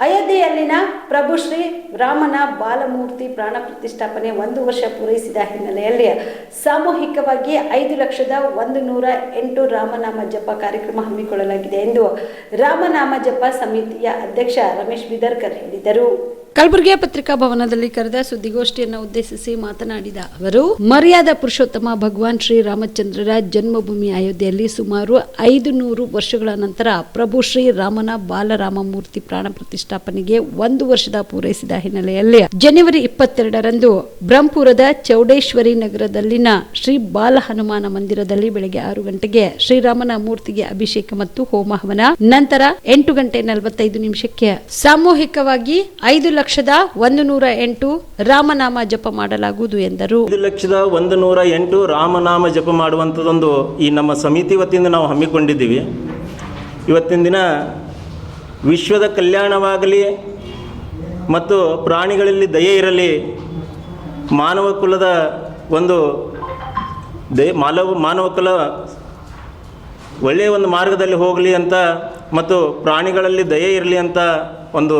ಅಯೋಧ್ಯೆಯಲ್ಲಿನ ಪ್ರಭು ಶ್ರೀ ರಾಮನ ಬಾಲಮೂರ್ತಿ ಪ್ರಾಣ ಪ್ರತಿಷ್ಠಾಪನೆ ಒಂದು ವರ್ಷ ಪೂರೈಸಿದ ಹಿನ್ನೆಲೆಯಲ್ಲಿ ಸಾಮೂಹಿಕವಾಗಿ ಐದು ಲಕ್ಷದ ಒಂದು ನೂರ ಎಂಟು ರಾಮನಾಮ ಜಪ ಕಾರ್ಯಕ್ರಮ ಹಮ್ಮಿಕೊಳ್ಳಲಾಗಿದೆ ಎಂದು ರಾಮನಾಮ ಜಪ ಸಮಿತಿಯ ಅಧ್ಯಕ್ಷ ರಮೇಶ್ ಬಿದರ್ಕರ್ ಹೇಳಿದರು. ಕಲಬುರಗಿಯ ಪತ್ರಿಕಾ ಭವನದಲ್ಲಿ ಕರೆದ ಸುದ್ದಿಗೋಷ್ಠಿಯನ್ನು ಉದ್ದೇಶಿಸಿ ಮಾತನಾಡಿದ ಅವರು, ಮರ್ಯಾದ ಪುರುಷೋತ್ತಮ ಭಗವಾನ್ ಶ್ರೀ ರಾಮಚಂದ್ರರ ಜನ್ಮಭೂಮಿ ಅಯೋಧ್ಯೆಯಲ್ಲಿ ಸುಮಾರು ಐದು ನೂರು ವರ್ಷಗಳ ನಂತರ ಪ್ರಭು ಶ್ರೀ ರಾಮನ ಬಾಲರಾಮ ಮೂರ್ತಿ ಪ್ರಾಣ ಪ್ರತಿಷ್ಠಾಪನೆಗೆ ಒಂದು ವರ್ಷದ ಪೂರೈಸಿದ ಹಿನ್ನೆಲೆಯಲ್ಲಿ ಜನವರಿ ಇಪ್ಪತ್ತೆರಡರಂದು ಬ್ರಹ್ಮಪುರದ ಚೌಡೇಶ್ವರಿ ನಗರದಲ್ಲಿನ ಶ್ರೀ ಬಾಲ ಹನುಮಾನ ಮಂದಿರದಲ್ಲಿ ಬೆಳಗ್ಗೆ ಆರು ಗಂಟೆಗೆ ಶ್ರೀರಾಮನ ಮೂರ್ತಿಗೆ ಅಭಿಷೇಕ ಮತ್ತು ಹೋಮ ಹವನ, ನಂತರ ಎಂಟು ಗಂಟೆ ನಲವತ್ತೈದು ನಿಮಿಷಕ್ಕೆ ಸಾಮೂಹಿಕವಾಗಿ ಐದು ಲಕ್ಷದ ಒಂದು ನೂರ ಎಂಟು ರಾಮನಾಮ ಜಪ ಮಾಡಲಾಗುವುದು ಎಂದರು. ಐದು ಲಕ್ಷದ ಒಂದು ನೂರ ಎಂಟು ರಾಮನಾಮ ಜಪ ಮಾಡುವಂಥದ್ದೊಂದು ಈ ನಮ್ಮ ಸಮಿತಿ ವತಿಯಿಂದ ನಾವು ಹಮ್ಮಿಕೊಂಡಿದ್ದೀವಿ. ಇವತ್ತಿನ ದಿನ ವಿಶ್ವದ ಕಲ್ಯಾಣವಾಗಲಿ ಮತ್ತು ಪ್ರಾಣಿಗಳಲ್ಲಿ ದಯೆ ಇರಲಿ, ಮಾನವ ಕುಲದ ಒಂದು ದಯ ಮಾನವ ಮಾನವ ಕುಲ ಒಳ್ಳೆಯ ಒಂದು ಮಾರ್ಗದಲ್ಲಿ ಹೋಗಲಿ ಅಂತ ಮತ್ತು ಪ್ರಾಣಿಗಳಲ್ಲಿ ದಯೆ ಇರಲಿ ಅಂತ ಒಂದು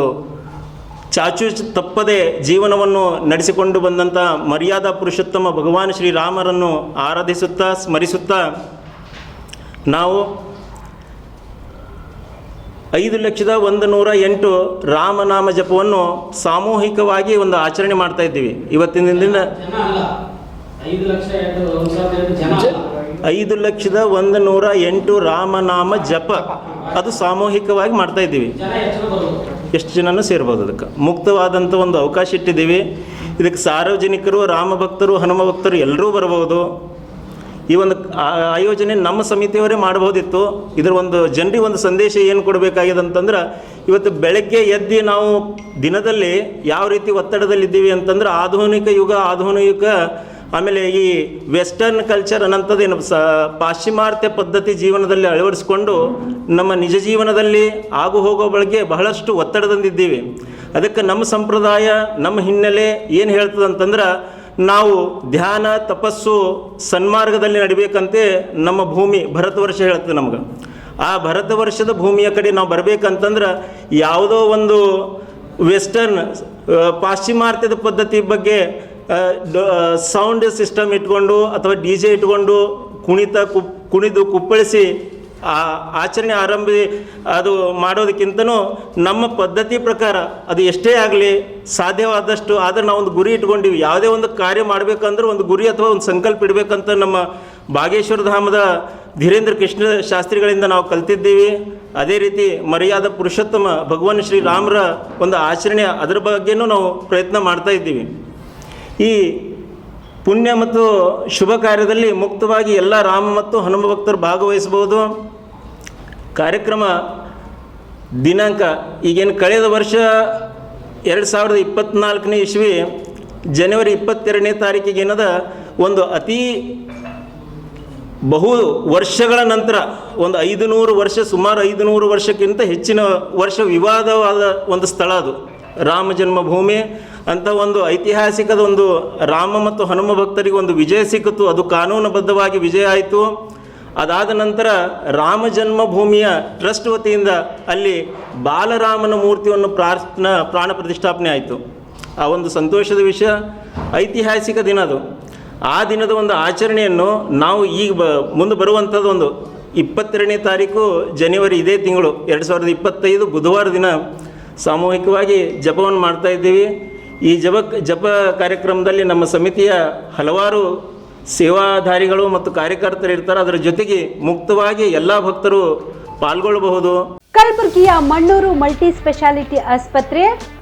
ಚಾಚು ತಪ್ಪದೆ ಜೀವನವನ್ನು ನಡೆಸಿಕೊಂಡು ಬಂದಂಥ ಮರ್ಯಾದಾ ಪುರುಷೋತ್ತಮ ಭಗವಾನ್ ಶ್ರೀರಾಮರನ್ನು ಆರಾಧಿಸುತ್ತಾ, ಸ್ಮರಿಸುತ್ತಾ ನಾವು ಐದು ಲಕ್ಷದ ಒಂದು ನೂರ ಎಂಟು ರಾಮನಾಮ ಜಪವನ್ನು ಸಾಮೂಹಿಕವಾಗಿ ಒಂದು ಆಚರಣೆ ಮಾಡ್ತಾ ಇದ್ದೀವಿ. ಇವತ್ತಿನ ದಿನ ಐದು ಲಕ್ಷದ ಒಂದು ನೂರ ಎಂಟು ರಾಮನಾಮ ಜಪ. ಅದು ಸಾಮೂಹಿಕವಾಗಿ ಮಾಡ್ತಾ ಇದ್ದೀವಿ. ಎಷ್ಟು ಜನನು ಸೇರ್ಬೋದು ಅದಕ್ಕೆ. ಮುಕ್ತವಾದಂಥ ಒಂದು ಅವಕಾಶ ಇಟ್ಟಿದ್ದೀವಿ. ಇದಕ್ಕೆ ಸಾರ್ವಜನಿಕರು ರಾಮ ಭಕ್ತರು ಹನುಮ ಭಕ್ತರು ಎಲ್ಲರೂ ಬರಬಹುದು ಈ ಒಂದು ಆಯೋಜನೆ ನಮ್ಮ ಸಮಿತಿಯವರೇ ಮಾಡಬಹುದಿತ್ತು. ಇದರ ಒಂದು ಜನರಿಗೆ ಒಂದು ಸಂದೇಶ ಏನು ಕೊಡಬೇಕಾಗಿದೆ ಅಂತಂದ್ರೆ, ಇವತ್ತು ಬೆಳಗ್ಗೆ ಎದ್ದು ನಾವು ದಿನದಲ್ಲಿ ಯಾವ ರೀತಿ ಒತ್ತಡದಲ್ಲಿದ್ದೀವಿ ಅಂತಂದ್ರೆ, ಆಧುನಿಕ ಯುಗ, ಆಧುನಿಕ ಆಮೇಲೆ ಈ ವೆಸ್ಟರ್ನ್ ಕಲ್ಚರ್ ಅನ್ನಂಥದ್ದೇನು ಸ, ಪಾಶ್ಚಿಮಾತ್ಯ ಪದ್ಧತಿ ಜೀವನದಲ್ಲಿ ಅಳವಡಿಸ್ಕೊಂಡು ನಮ್ಮ ನಿಜ ಜೀವನದಲ್ಲಿ ಆಗು ಹೋಗೋ ಬಗ್ಗೆ ಬಹಳಷ್ಟು ಒತ್ತಡ ತಂದಿದ್ದೀವಿ ಅದಕ್ಕೆ ನಮ್ಮ ಸಂಪ್ರದಾಯ, ನಮ್ಮ ಹಿನ್ನೆಲೆ ಏನು ಹೇಳ್ತದೆ ಅಂತಂದ್ರೆ ನಾವು ಧ್ಯಾನ, ತಪಸ್ಸು ಸನ್ಮಾರ್ಗದಲ್ಲಿ ನಡಿಬೇಕಂತೆ ನಮ್ಮ ಭೂಮಿ, ಭರತ ವರ್ಷ ಹೇಳ್ತದೆ ನಮ್ಗೆ. ಆ ಭರತ ವರ್ಷದ ಭೂಮಿಯ ಕಡೆ ನಾವು ಬರಬೇಕಂತಂದ್ರೆ ಯಾವುದೋ ಒಂದು ವೆಸ್ಟರ್ನ್ ಪಾಶ್ಚಿಮಾತ್ಯದ ಪದ್ಧತಿ ಬಗ್ಗೆ ಸೌಂಡ್ ಸಿಸ್ಟಮ್ ಇಟ್ಕೊಂಡು ಅಥವಾ ಡಿ ಜೆ ಇಟ್ಕೊಂಡು ಕುಣಿತ ಕುಪ್ ಕುಣಿದು ಕುಪ್ಪಳಿಸಿ, ಆ, ಆಚರಣೆ ಆರಂಭಿ, ಅದು ಮಾಡೋದಕ್ಕಿಂತನೂ ನಮ್ಮ ಪದ್ಧತಿ ಪ್ರಕಾರ ಅದು ಎಷ್ಟೇ ಆಗಲಿ ಸಾಧ್ಯವಾದಷ್ಟು ಆದರೆ ನಾವು ಒಂದು ಗುರಿ ಇಟ್ಕೊಂಡಿವಿ. ಯಾವುದೇ ಒಂದು ಕಾರ್ಯ ಮಾಡಬೇಕಂದ್ರೆ ಒಂದು ಗುರಿ ಅಥವಾ ಒಂದು ಸಂಕಲ್ಪ ಇಡಬೇಕಂತ ನಮ್ಮ ಬಾಗೇಶ್ವರ ಧಾಮದ ಧೀರೇಂದ್ರ ಕೃಷ್ಣ ಶಾಸ್ತ್ರಿಗಳಿಂದ ನಾವು ಕಲ್ತಿದ್ದೀವಿ. ಅದೇ ರೀತಿ ಮರ್ಯಾದ ಪುರುಷೋತ್ತಮ ಭಗವಾನ್ ಶ್ರೀ ರಾಮರ ಒಂದು ಆಚರಣೆ ಅದರ ಬಗ್ಗೆನೂ ನಾವು ಪ್ರಯತ್ನ ಮಾಡ್ತಾ ಇದ್ದೀವಿ. ಈ ಪುಣ್ಯ ಮತ್ತು ಶುಭ ಕಾರ್ಯದಲ್ಲಿ ಮುಕ್ತವಾಗಿ ಎಲ್ಲ ರಾಮ ಮತ್ತು ಹನುಮ ಭಕ್ತರು ಭಾಗವಹಿಸಬಹುದು. ಕಾರ್ಯಕ್ರಮ ದಿನಾಂಕ, ಈಗೇನು ಕಳೆದ ವರ್ಷ ಎರಡು ಸಾವಿರದ ಇಪ್ಪತ್ತ್ನಾಲ್ಕನೇ ಇಸ್ವಿ, ಜನವರಿ ಇಪ್ಪತ್ತೆರಡನೇ ತಾರೀಕಿಗೆ ಏನದ, ಒಂದು ಅತಿ ಬಹು ವರ್ಷಗಳ ನಂತರ, ಒಂದು ಐದು ನೂರು ವರ್ಷ, ಸುಮಾರು ಐದು ನೂರು ವರ್ಷಕ್ಕಿಂತ ಹೆಚ್ಚಿನ ವರ್ಷ ವಿವಾದವಾದ ಒಂದು ಸ್ಥಳ ಅದು. ರಾಮ ಜನ್ಮಭೂಮಿ ಅಂತ ಒಂದು ಐತಿಹಾಸಿಕದ ಒಂದು ರಾಮ ಮತ್ತು ಹನುಮ ಭಕ್ತರಿಗೆ ಒಂದು ವಿಜಯ ಸಿಕ್ಕಿತು. ಅದು ಕಾನೂನುಬದ್ಧವಾಗಿ ವಿಜಯ ಆಯಿತು. ಅದಾದ ನಂತರ ರಾಮ ಜನ್ಮಭೂಮಿಯ ಟ್ರಸ್ಟ್ ವತಿಯಿಂದ ಅಲ್ಲಿ ಬಾಲರಾಮನ ಮೂರ್ತಿಯನ್ನು ಪ್ರಾರ್ಥನಾ, ಪ್ರಾಣ ಪ್ರತಿಷ್ಠಾಪನೆ ಆಯಿತು. ಆ ಒಂದು ಸಂತೋಷದ ವಿಷಯ, ಐತಿಹಾಸಿಕ ದಿನ ಅದು. ಆ ದಿನದ ಒಂದು ಆಚರಣೆಯನ್ನು ನಾವು ಈಗ ಬ, ಮುಂದೆ ಬರುವಂಥದ್ದು ಒಂದು ಇಪ್ಪತ್ತೆರಡನೇ ತಾರೀಕು ಜನವರಿ ಇದೇ ತಿಂಗಳು. ಎರಡು ಸಾವಿರದ ಇಪ್ಪತ್ತೈದು ಬುಧವಾರ ದಿನ ಸಾಮೂಹಿಕವಾಗಿ ಜಪವನ್ನು ಮಾಡ್ತಾ ಇದ್ದೀವಿ. ಈ ಜಪ ಜಪ ಕಾರ್ಯಕ್ರಮದಲ್ಲಿ ನಮ್ಮ ಸಮಿತಿಯ ಹಲವಾರು ಸೇವಾಧಾರಿಗಳು ಮತ್ತು ಕಾರ್ಯಕರ್ತರು ಇರ್ತಾರೆ. ಅದರ ಜೊತೆಗೆ ಮುಕ್ತವಾಗಿ ಎಲ್ಲ ಭಕ್ತರು ಪಾಲ್ಗೊಳ್ಳಬಹುದು. ಕಲಬುರಗಿಯ ಮಣ್ಣೂರು ಮಲ್ಟಿ ಸ್ಪೆಷಾಲಿಟಿ ಆಸ್ಪತ್ರೆ